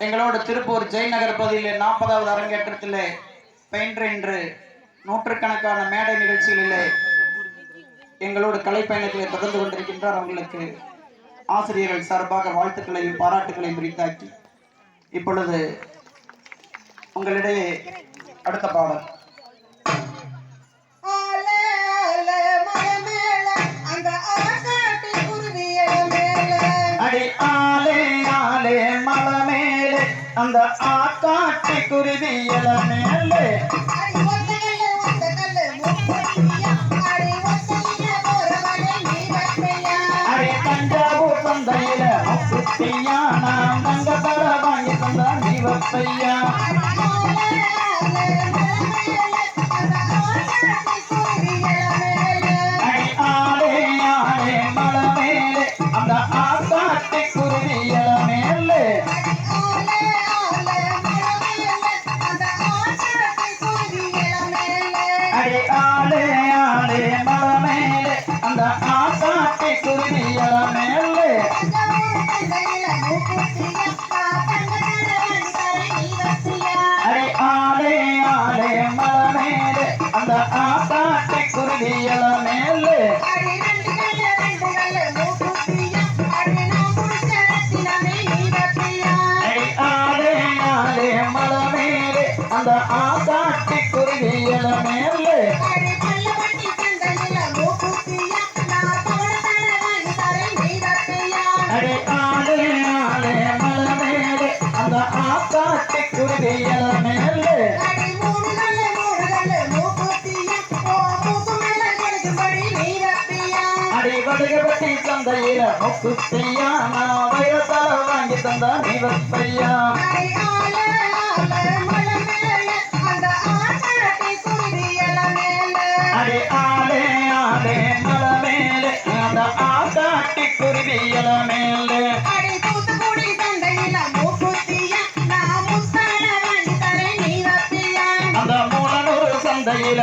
எங்களோட திருப்பூர் ஜெயநகர் பகுதியில் நாற்பதாவது அரங்கேற்றத்திலே பயின்ற இன்று நூற்றுக்கணக்கான மேடை நிகழ்ச்சிகளிலே எங்களோட கலை தொடர்ந்து கொண்டிருக்கின்றார் அவங்களுக்கு ஆசிரியர்கள் சார்பாக வாழ்த்துக்களையும் பாராட்டுகளையும் உரித்தாக்கி இப்பொழுது உங்களிடையே அடுத்த பாடல். அந்த ஆத்தாட்டி நீ வத்தையா. அடி தஞ்சாவூர் சந்தையில முக்குத்தியா நாம் தங்க தர வாங்கி தந்தா நீ வப்பையா அந்த ஆக்காட்டி குருவியல மேலே. அடி ஆலே ஆலே மலை அந்த ஆக்காட்டி குருவியல மேலே. அந்த குருவியல மேலே அடி வடுகப்பட்டி சந்தையில முக்குத்தியா நான் வைரத்தால வாங்கி தந்தா நீ வப்பையா அடி ஆலே ஆலே மலை மேலே அந்த ஆக்காட்டி குருவியல மேலே அடி தூத்துக்குடி சந்தையில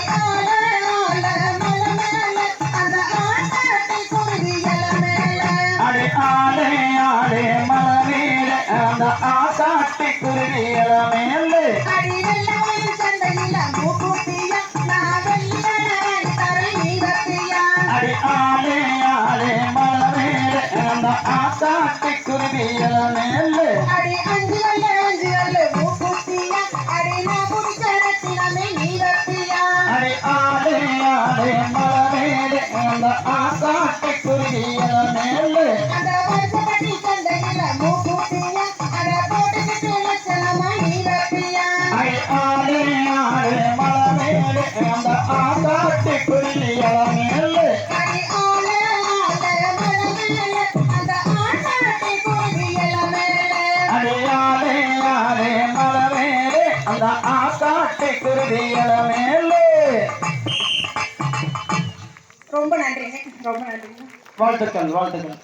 ஆசாட்டி நீ வப்பியா அடி ஆலே ஆலே மலை அந்த ஆக்காட்டி குருவியல மேலே அடி அஞ்சு அஞ்சு அல்ல அடி நான் அடி ஆலே ஆலே அந்த மேலே அடி ஆலே ஆலே மலை மேலே அந்த ஆக்காட்டி குருவியல மேலே ரொம்ப நன்றிங்க ரொம்ப நன்றிங்க. வாழ்த்துக்கள் வாழ்த்துக்கள்.